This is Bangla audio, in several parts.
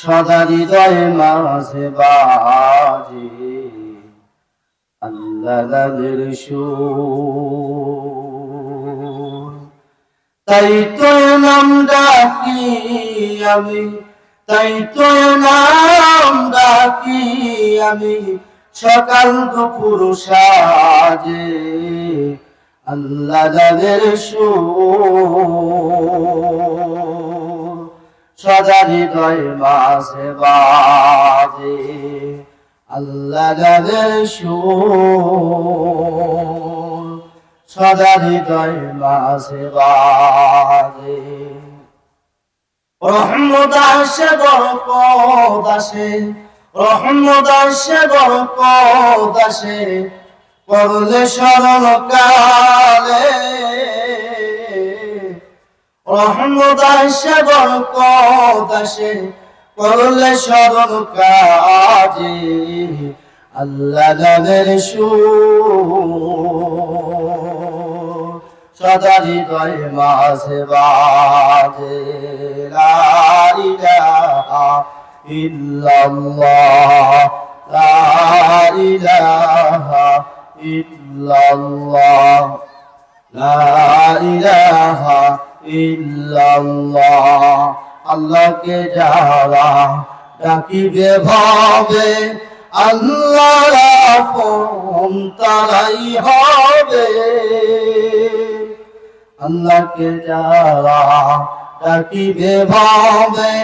সদা হৃদয়ে মাঝে বাজে। আল্লাহ নামের তাই তো নাম ডাকি আমি, তাই তো নাম ডাকি আমি, সকাল দুপুর সাজে। আল্লাহ নামের সুর। সদা হৃদয় মাঝে বাজে। আল্লাহ নামের সুর সদা হৃদয় মাঝে বাজে। বরকত আসে রহমত আসে বরকত আসে করলে স্মরণ কালে রহমত আসে বরকত আসে করলে স্মরণ কাজে। আল্লাহ নামের সুর সদা হৃদয় মাঝে বাজে। ইল্লাল্লাহ। লা ইলাহা ইল্লাল্লাহ। লা ইলাহা ইল্লাল্লাহ। আল্লাহকে যারা ডাকিবে ভাবে আল্লাহ আপন তারাই হবে। আল্লাহকে যারা ডাকিবে ভাবে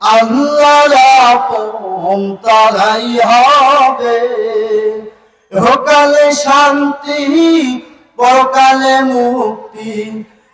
আল্লাহ আপন তারাই হবে। হোকালে শান্তি, পরকালে মুক্তি